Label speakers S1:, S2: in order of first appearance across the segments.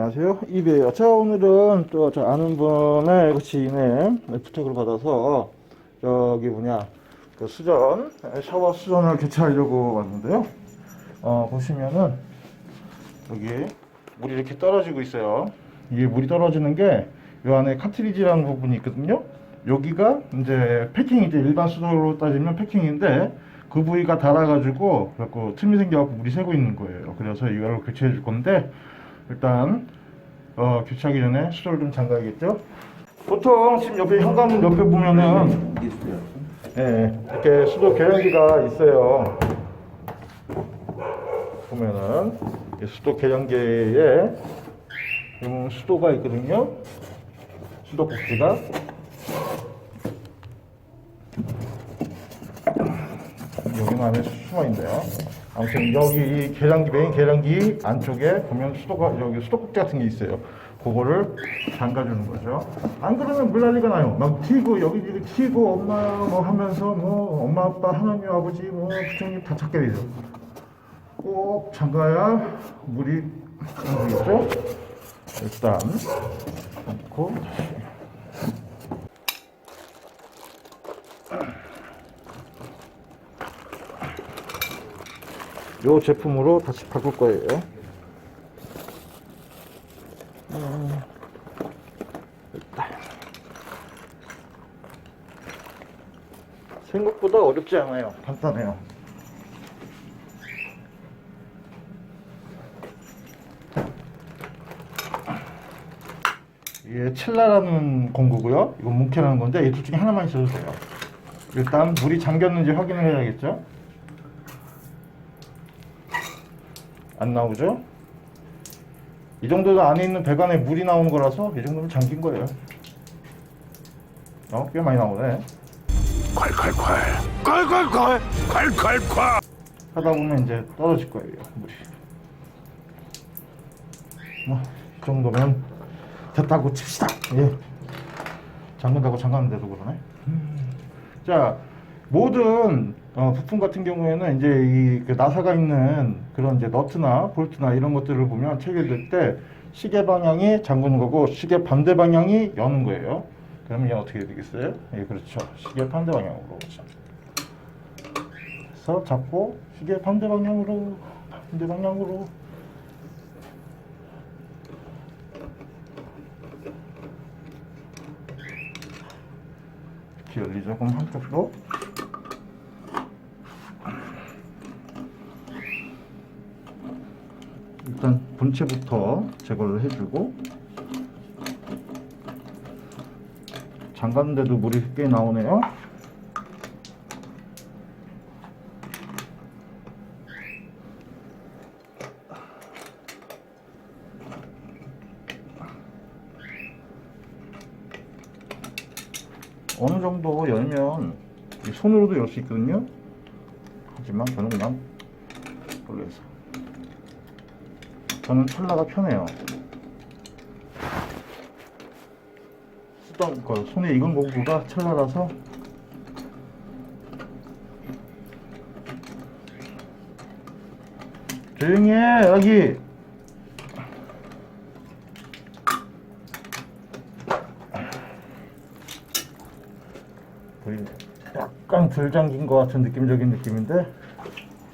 S1: 안녕하세요. 이베요. 자, 오늘은 또 저 아는 분의 그 지인의 부탁을 받아서 여기 뭐냐, 그 수전, 샤워 수전을 교체하려고 왔는데요. 어, 보시면은 여기 물이 이렇게 떨어지고 있어요. 이게 물이 떨어지는 게이 안에 카트리지라는 부분이 있거든요. 여기가 이제 패킹이죠. 일반 수도로 따지면 패킹인데 그 부위가 닳아가지고 그래갖고 틈이 생겨갖고 물이 새고 있는 거예요. 그래서 이걸 교체해 줄 건데 일단 어, 교체하기 전에 수도를 좀 잠가야겠죠. 보통 지금 옆에 현관문 옆에 보면은 예, 이렇게 수도 계량기가 있어요. 보면은 이 수도 계량기에 음, 수도가 있거든요. 수도 복지가 여기 안에 있네요. 아무튼 여기 이 계량기 메인 계량기 안쪽에 보면 수도가 여기 수도꼭지 같은 게 있어요. 그거를 잠가주는 거죠. 안 그러면 물난리가 나요. 막 튀고 여기저기 튀고 엄마 뭐 하면서 뭐 엄마 아빠 하나님 아버지 뭐 부처님 다 찾게 되죠. 꼭 잠가야 물이 안 되겠죠. 일단 놓고 다시 요 제품으로 다시 바꿀 거예요. 음. 생각보다 어렵지 않아요. 간단해요. 이게 첼라라는 공구고요. 이건 뭉케라는 건데 이 둘 중에 하나만 있어도 돼요. 일단 물이 잠겼는지 확인을 해야겠죠. 안 나오죠? 이 정도도 안에 있는 배관에 물이 나오는 거라서 이 정도면 잠긴 거예요. 어, 꽤 많이 나오네.
S2: 콸콸콸 콸콸콸 콸콸콸
S1: 하다 보면 이제 떨어질 거예요, 물이. 뭐, 이 정도면 됐다고 칩시다. 예. 잠근다고 잠갔는데도 그러네. 음. 자, 모든 어, 부품 같은 경우에는 이제 이그 나사가 있는 그런 이제 너트나 볼트나 이런 것들을 보면 체결 될 때 시계 방향이 잠그는 거고 시계 반대 방향이 여는 거예요. 그러면 얘 어떻게 되겠어요? 예, 그렇죠. 시계 반대 방향으로. 그래서 잡고 시계 반대 방향으로 반대 방향으로 이렇게 열리죠. 그럼 한쪽도 일단 본체부터 제거를 해주고 잠갔는데도 물이 꽤 나오네요. 어느 정도 열면 이 손으로도 열 수 있거든요. 하지만 저는 그냥 걸로 해서 저는 찰나가 편해요. 쓰던 거 손에 익은 공구가 찰나라서 조용히 해 여기 약간 덜 잠긴 것 같은 느낌적인 느낌인데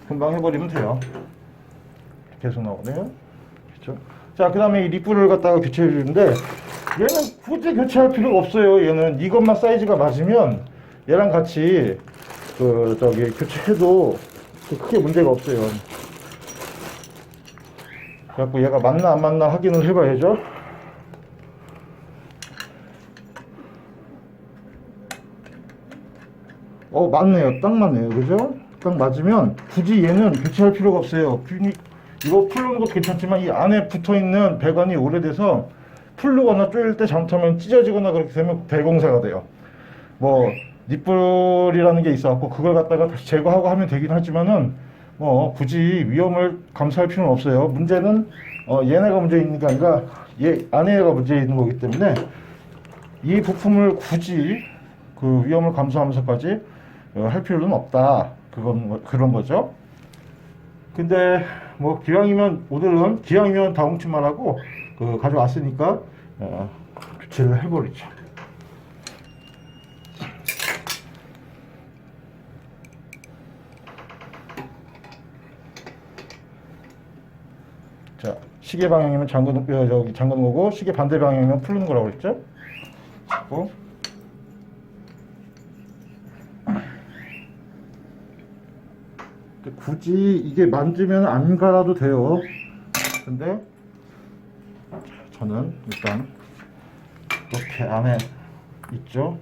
S1: 금방 해버리면 돼요. 계속 나오네요. 그렇죠? 자, 그 다음에 이 리플을 갖다가 교체해 주는데 얘는 굳이 교체할 필요가 없어요. 얘는 이것만 사이즈가 맞으면 얘랑 같이 그 저기 교체해도 그 크게 문제가 없어요. 그래갖고 얘가 맞나 안 맞나 확인을 해봐야죠. 어 맞네요 딱 맞네요 그죠 딱 맞으면 굳이 얘는 교체할 필요가 없어요 괜히 이거 풀는 것도 괜찮지만 이 안에 붙어있는 배관이 오래돼서 풀르거나 조일 때 잘못하면 찢어지거나 그렇게 되면 대공사가 돼요 뭐 니뿔이라는 게 있어갖고 그걸 갖다가 다시 제거하고 하면 되긴 하지만은 뭐 굳이 위험을 감수할 필요는 없어요 문제는 어, 얘네가 문제 있는 게 아니라 얘 안에가 문제 있는 거기 때문에 이 부품을 굳이 그 위험을 감수하면서까지 어, 할 필요는 없다. 그건 뭐- 그런 거죠. 근데 뭐 기왕이면 오늘은 기왕이면 다홍치만 하고 그 가져왔으니까 어, 교체를 해버리죠. 자, 시계 방향이면 잠그는 어, 저기 잠그는 거고 시계 반대 방향이면 풀리는 거라고 그랬죠? 잡고 근데 굳이 이게 만지면 안 갈아도 돼요. 근데 저는 일단 이렇게 안에 있죠.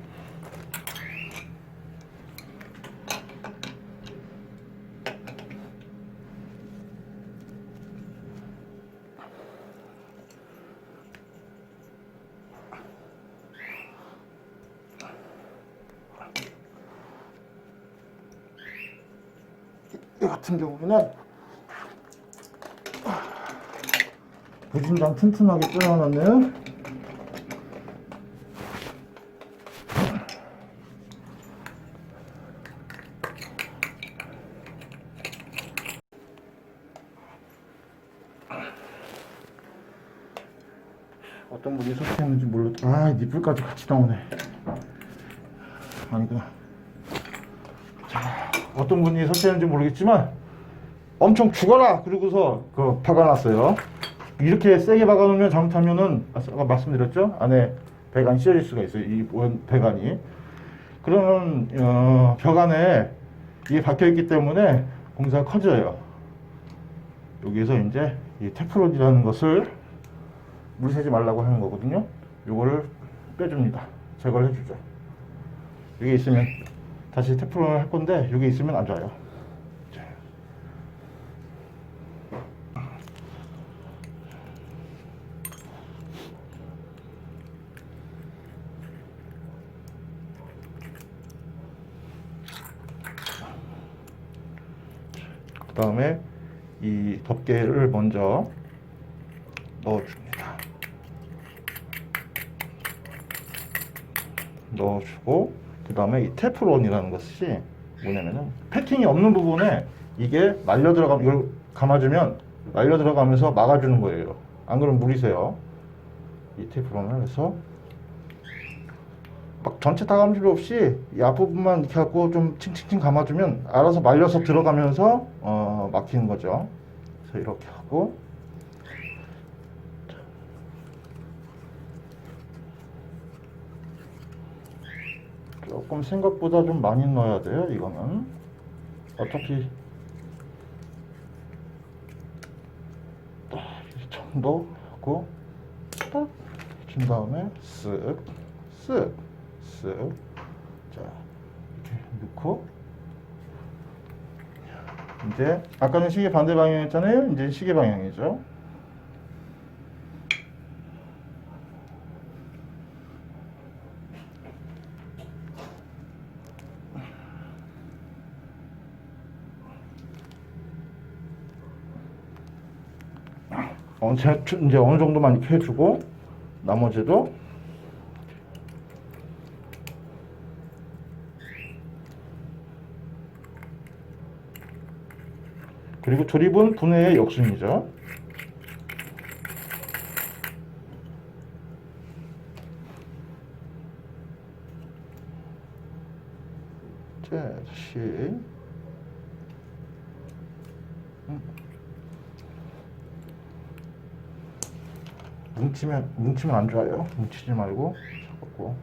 S1: 이 같은 경우에는 무진장 튼튼하게 뚫어놨네요. 어떤 분이 설치했는지 몰라. 아, 니뿔까지 같이 나오네. 아니구나. 어떤 분이 설치했는지 모르겠지만 엄청 죽어라 그러고서 그 박아놨어요. 이렇게 세게 박아놓으면 잘못하면은 아까 말씀드렸죠 안에 배관이 찢어질 수가 있어요. 이원 배관이 그러면 어, 벽 안에 이게 박혀 있기 때문에 공사가 커져요. 여기에서 이제 이 테프론이라는 것을 물 새지 말라고 하는 거거든요. 요거를 빼줍니다. 제거를 해주죠. 여기 있으면 다시 테프론을 할 건데 여기 있으면 안 좋아요. 자. 그 다음에 이 덮개를 먼저 넣어줍니다. 넣어주고 그 다음에 이 테프론이라는 것이 뭐냐면은 패킹이 없는 부분에 이게 말려 들어가면 이걸 감아주면 말려 들어가면서 막아주는 거예요. 안 그러면 물이 새요. 이 테프론을 해서 막 전체 다 필요 없이 이 앞부분만 이렇게 하고 좀 칭칭칭 감아주면 알아서 말려서 들어가면서 어, 막히는 거죠. 그래서 이렇게 하고 조금 생각보다 좀 많이 넣어야 돼요. 이거는 어차피 딱이 정도 하고 딱 준 다음에 쓱, 쓱, 쓱. 자 이렇게 넣고 이제 아까는 시계 반대 방향이었잖아요. 이제 시계 방향이죠. 어, 제- 이제 어느 정도만 이렇게 해주고 나머지도 그리고 조립은 분해의 역순이죠. 자, 다시 뭉치면 뭉치면 안 좋아요. 뭉치지 말고 잡고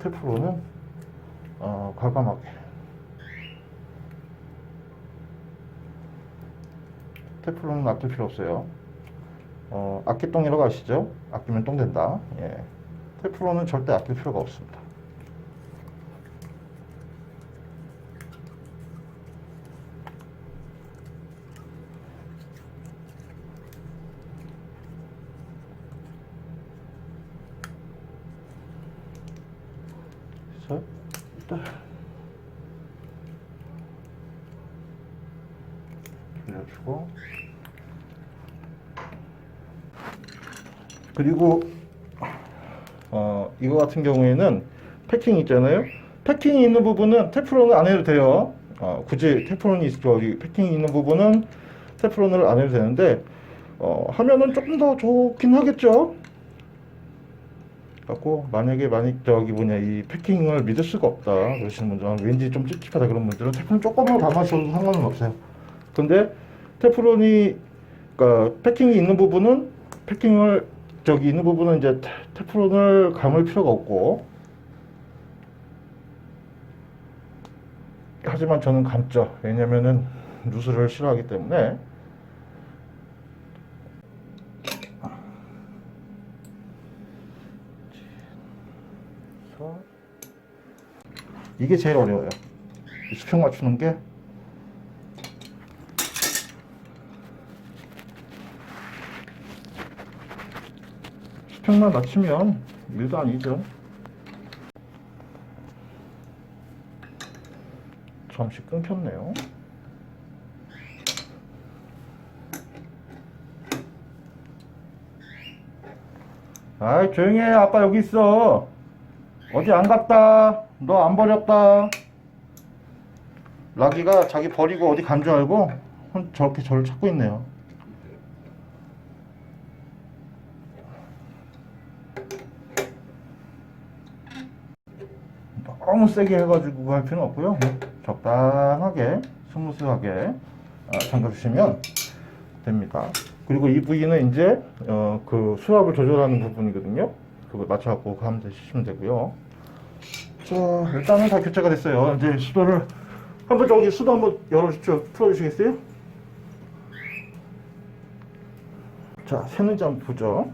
S1: 테프로는 어, 과감하게 테프로는 아낄 필요 없어요. 어, 아끼똥이라고 아시죠? 아끼면 똥 된다. 예. 테프로는 절대 아낄 필요가 없습니다. 그래서 일단 돌려주고 그리고 어 이거 같은 경우에는 패킹 있잖아요. 패킹이 있는 부분은 테프론은 안 해도 돼요. 어, 굳이 테프론이 있- 저기 패킹이 있는 부분은 테프론을 안 해도 되는데 어, 하면은 조금 더 좋긴 하겠죠. 갖고 만약에 만약 저기 뭐냐 이 패킹을 믿을 수가 없다 그러시는 분들은 왠지 좀 찝찝하다 그런 분들은 테프론 조금만 감아셔도 상관은 없어요. 근데 테프론이 그러니까 패킹이 있는 부분은 패킹을 저기 있는 부분은 이제 테- 테프론을 감을 필요가 없고 하지만 저는 감죠. 왜냐면은 누수를 싫어하기 때문에 이게 제일 어려워요. 이 수평 맞추는 게 수평만 맞추면 일도 아니죠. 잠시 끊겼네요. 아이 조용히 해. 아빠 여기 있어. 어디 안 갔다? 너 안 버렸다. 라기가 자기 버리고 어디 간 줄 알고 혼- 저렇게 저를 찾고 있네요 세게 해가지고 할 필요는 없고요 적당하게 스무스하게 아, 잠가 주시면 됩니다. 그리고 이 부위는 이제 어, 그 수압을 조절하는 부분이거든요. 그걸 맞춰갖고 가면 되시면 되고요. 자, 일단은 다 교체가 됐어요. 이제 수도를 한번 저기 수도 한번 열어주시죠. 풀어주시겠어요? 자, 새는지 한번 보죠.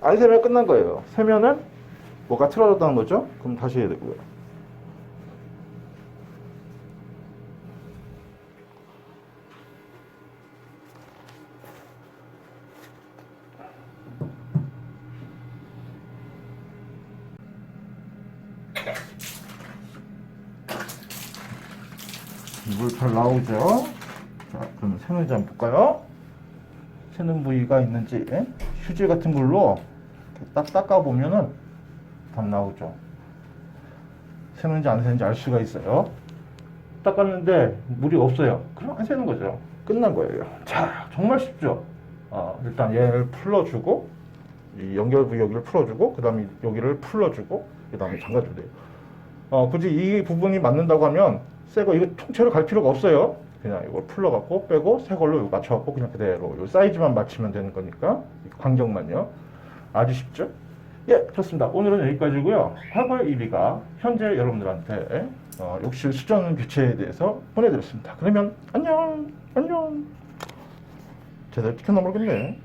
S1: 안 세면 끝난 거예요. 세면은 뭐가 틀어졌다는 거죠? 그럼 다시 해야 되고요. 물 잘 나오죠? 자, 그럼 새는지 한번 볼까요? 새는 부위가 있는지 휴지 같은 걸로 딱 닦아보면은 답 나오죠. 새는지 안 새는지 알 수가 있어요. 닦았는데 물이 없어요. 그럼 안 새는 거죠. 끝난 거예요. 자, 정말 쉽죠? 어, 일단 얘를 풀어주고, 이 연결 부위 여기를 풀어주고, 그 다음에 여기를 풀어주고, 그 다음에 잠가주면 돼요. 어, 굳이 이 부분이 맞는다고 하면 새거 이거 통째로 갈 필요가 없어요. 그냥 이걸 풀러갖고 빼고 새 걸로 맞춰갖고 그냥 그대로 이 사이즈만 맞추면 되는 거니까 이 광정만요. 아주 쉽죠? 예, 좋습니다. 오늘은 여기까지고요. 과거 1위가 현재 여러분들한테 어, 욕실 수전 교체에 대해서 보내드렸습니다. 그러면 안녕, 안녕. 제대로 지켜나 모르겠네.